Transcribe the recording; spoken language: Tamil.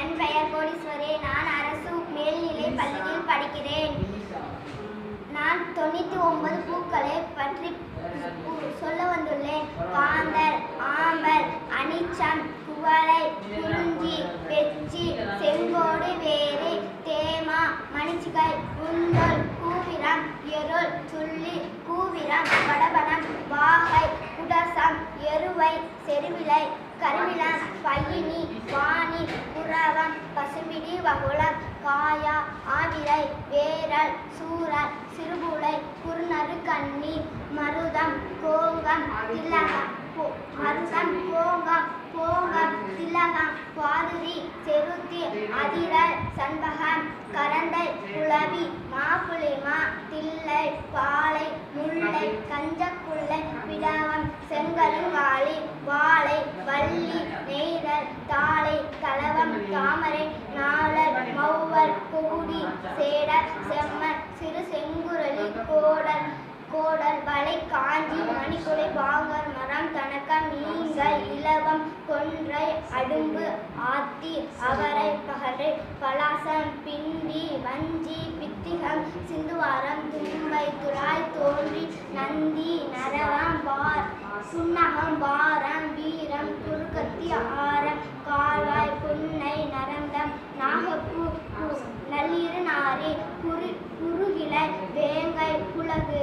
என் பெயர் கோடீஸ்வரி. நான் அரசு மேல்நிலை பள்ளியில் படிக்கிறேன். நான் தொண்ணூற்றி ஒன்பது பூக்களை பற்றி சொல்ல வந்துள்ளேன். காந்தல் ஆம்பல் அனிச்சம் குவளை குறிஞ்சி வெச்சி செங்கோடு வேறு தேமா மணிச்சிகை உந்தல் கூவிரம் எருள் சுள்ளி கூவிரம் வடபனம் வாகை கருமிளம் பையினி வாணி புறவம் பசுமிடி வகுளம் காயா ஆவிரை வேரல் சூரல் சிறுபுளை குறுநறு கண்ணி மருதம் கோங்கம் திலகம் மருதம் கோங்கம் போங்கம் திலகம் பாதுரி செருத்தி அதிரல் சண்பகம் கரந்தை குளவி மாப்புளிமா தில்லை பாலை முல்லை கஞ்சக்குள்ளை பிடவம் செங்கருங்காலி வாழை வள்ளி நெய்தல் தாளை தலவம் தாமரை நாளர் மௌவர் கூடி சேடர் செம்மன் சிறு செங்குரலி கோடல் கோடல் வளை காஞ்சி மணிக்குலை பாங்கர் மரம் தனக்கம் மீன்கள் இலவம் கொன்றை அடும்பு ஆத்தி அவரை பகரை பலாசம் பிண்டி வஞ்சி பித்திகம் சிந்துவாரம் தும்பை துராய் தோன்றி நந்தி நரவம் பார் சுண்ணகம் பார் வீரம் துருக்கத்தி ஆரம் கால்வாய் புன்னை நரந்தம் நாகப்பூ நள்ளிரு நாரே குரு குறுகிலை வேங்கை புலகு